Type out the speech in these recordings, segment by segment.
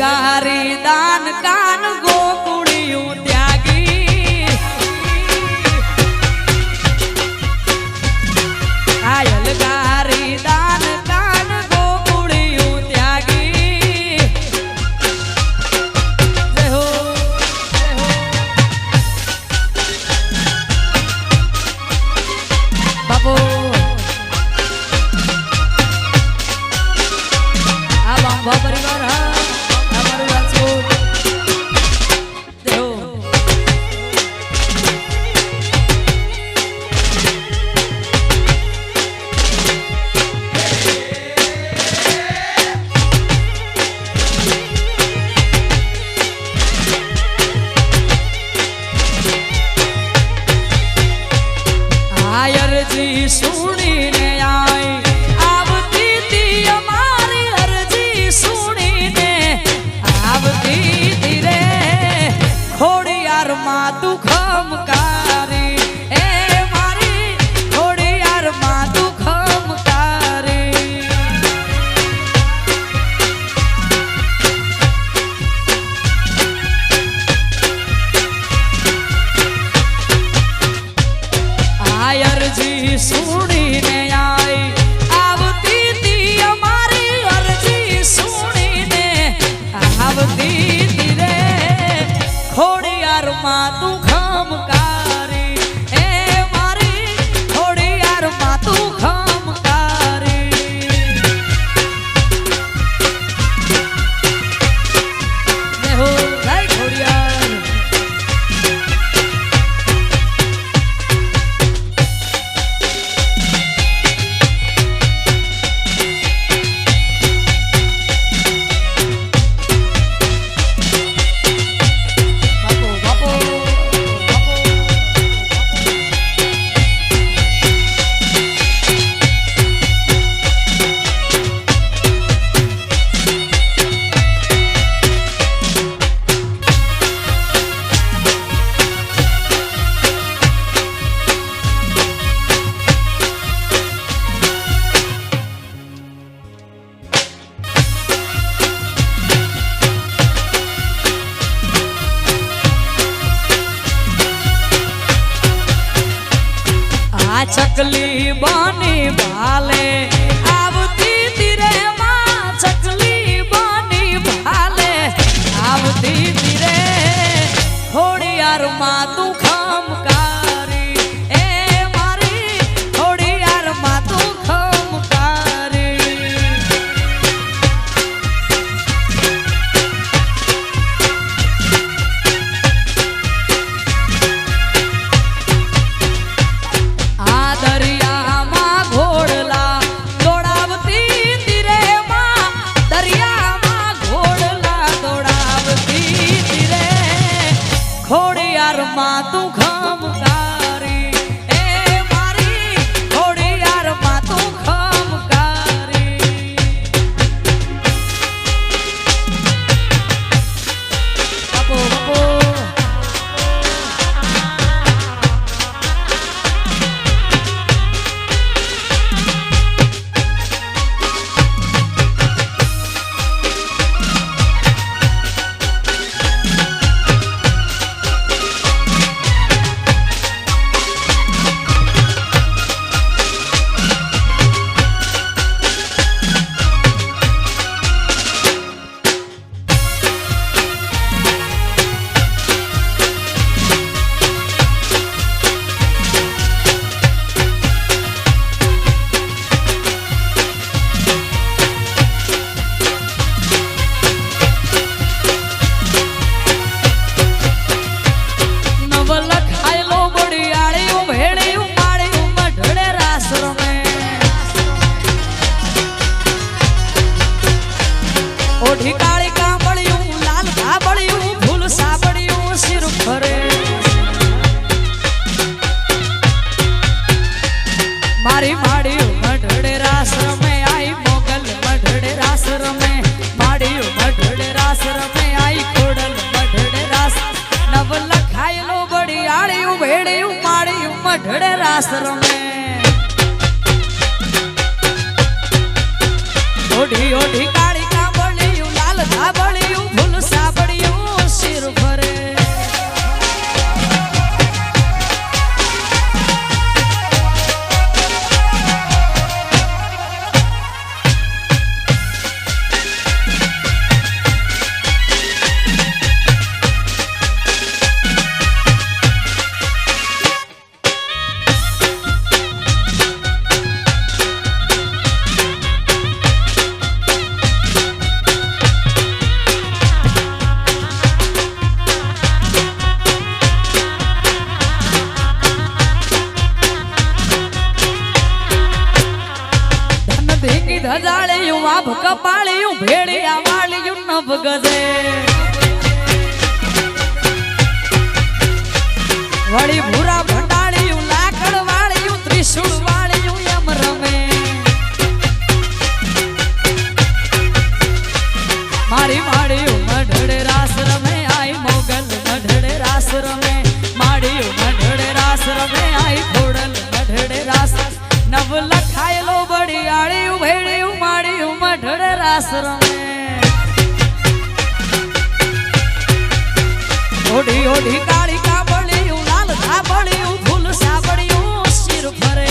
गारी दान का માં તું મારી માળીયું મઢડે રાસ રમે આઈ મોગલ મઢડે રાસ રમે માળીયું મઢડે રાસ રમે આઈ ખોડલ મઢડે રાસ નવ લખાયેલો બળિયાળીયું ભેળિયું માળીયું મઢડે રાસ રમે ઓઢી ઓઢી કાળી કાબળિયું, લાલ ધાબળિયું, ફૂલ સાબળિયું શિર ફરે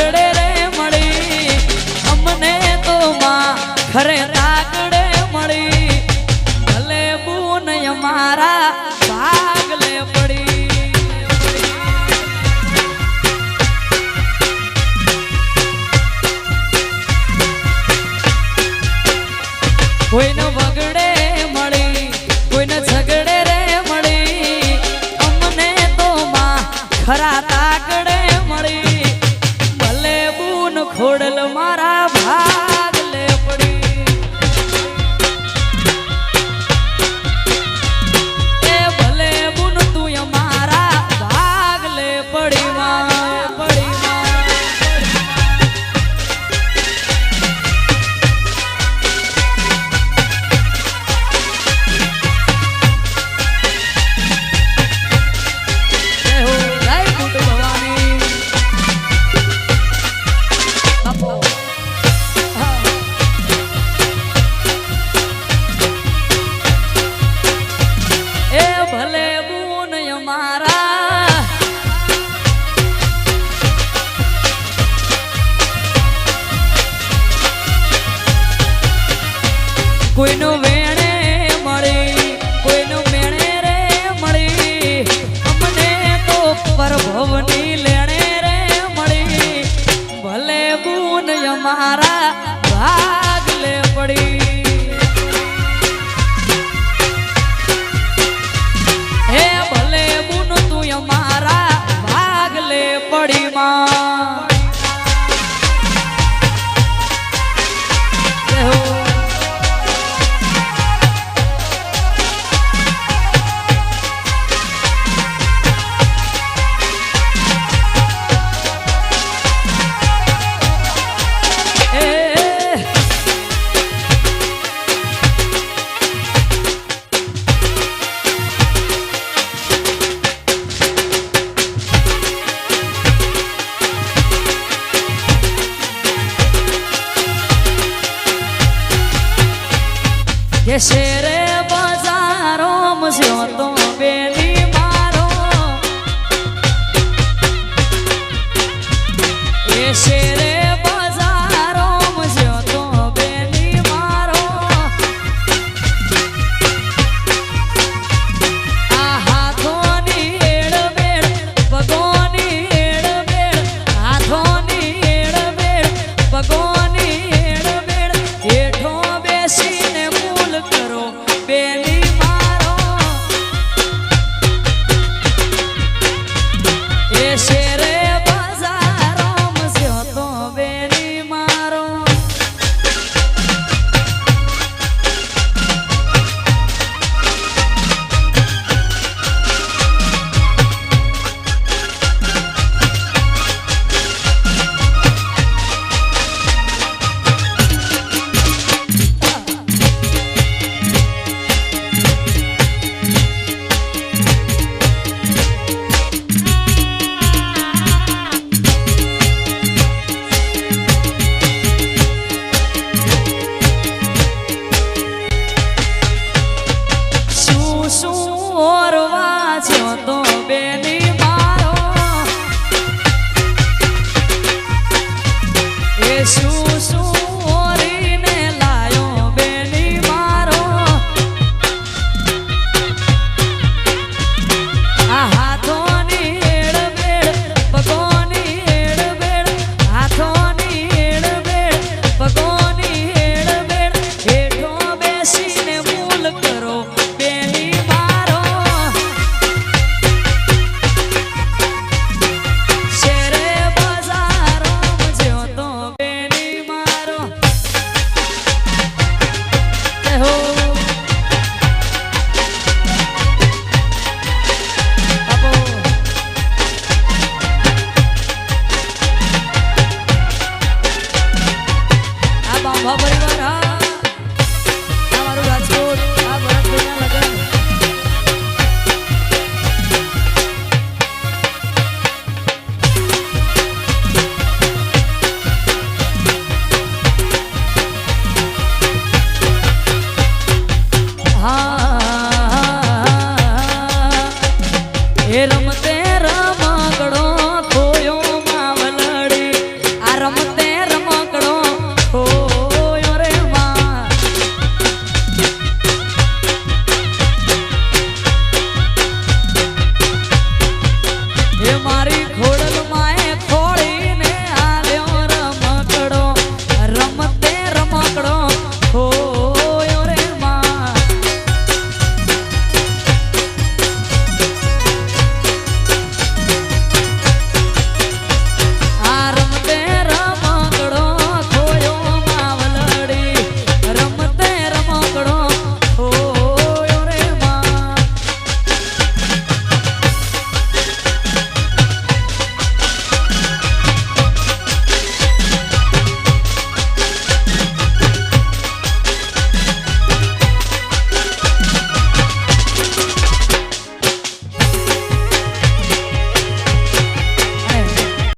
નીકળે રે મળી. અમને તો માં ખરે